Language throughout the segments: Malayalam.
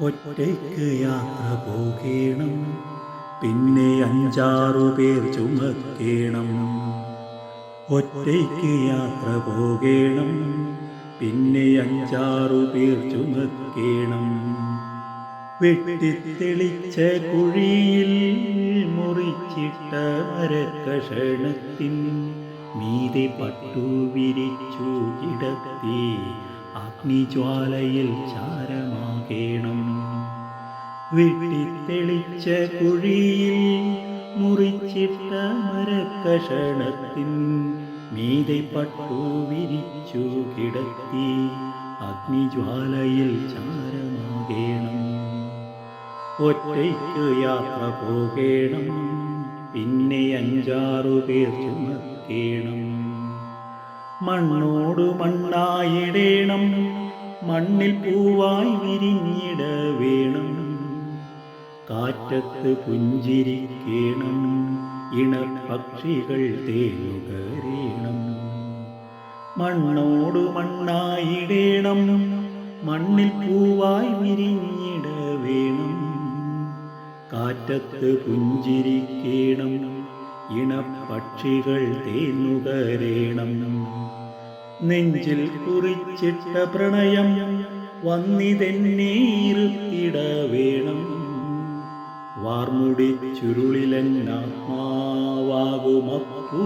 ഒറ്റയ്ക്ക് യാത്ര പോകേണം. പിന്നെ അഞ്ചാറു പേർ ചുമക്കേണം. ഒറ്റയ്ക്ക് യാത്ര പോകേണം. പിന്നെ അഞ്ചാറു പേർ ചുമക്കേണം. വെട്ടിത്തെളിച്ച കുഴിയിൽ മുറിച്ചിട്ട മരക്കഷണത്തിൻ മീതെ പട്ടു വിരിച്ചു കിടത്തി അഗ്നിജ്വാലയിൽ ചാരമാകേണം വെട്ടിത്തെളിച്ച കുഴിയിൽ മുറിച്ചിട്ട മരക്കഷണത്തിൻ മീതെ പട്ടു വിരിച്ചു കിടത്തി അഗ്നിജ്വാലയിൽ ചാരമാകേണം. ഒറ്റയ്ക്ക് യാത്ര പോകേണം പിന്നെ അഞ്ചാറു പേർ ചുമക്കേണം. മണ്ണോട് മണ്ണായിടേണം മണ്ണിൽ പൂവായി വിരിഞ്ഞിട വേണം. കാറ്റത്ത് പുഞ്ചിരിക്കേണം. ഇണപക്ഷികൾ തേനുകരേണം മണ്ണോടു മണ്ണായിടേണം. മണ്ണിൽ പൂവായി വിരിഞ്ഞിട വേണം. കാറ്റത്ത് പുഞ്ചിരിക്കേണം. ഇണപക്ഷികൾ തേനുകരേണം നെഞ്ചിൽ കുറിച്ചിട്ട പ്രണയം വന്നിതെന്നെ ഇരുത്തിട വേണം വാർമുടി ചുരുളിലെന്നാത്മാവാകുമപ്പൂ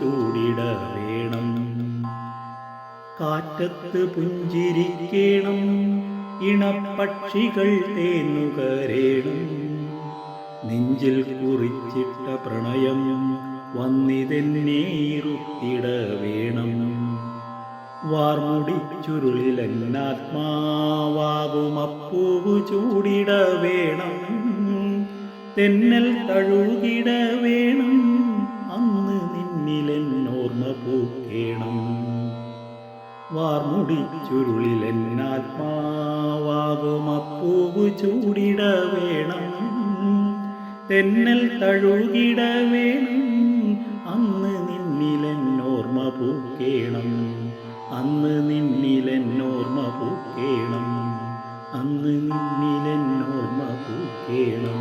ചൂടിട വേണം കാറ്റത്ത് പുഞ്ചിരിക്കണം ഇണപ്പക്ഷികൾ തേന്നുകരേണം. നെഞ്ചിൽ കുറിച്ചിട്ട പ്രണയം വന്നിതെന്നെ ഇരുത്തിട വേണം വാർമുടി ചുരുളിലെന്നാത്മാവാകുമപ്പൂവ് ചൂടിട വേണം തെന്നൽ തഴുകിട വേണം അന്ന് നിന്നിലെന്നോർമ്മ പൂക്കേണം വാർമുടി ചുരുളിലെന്നാത്മാവാകുമപ്പൂവ് ചൂടിട വേണം തെന്നൽ തഴുകിട വേണം കേണം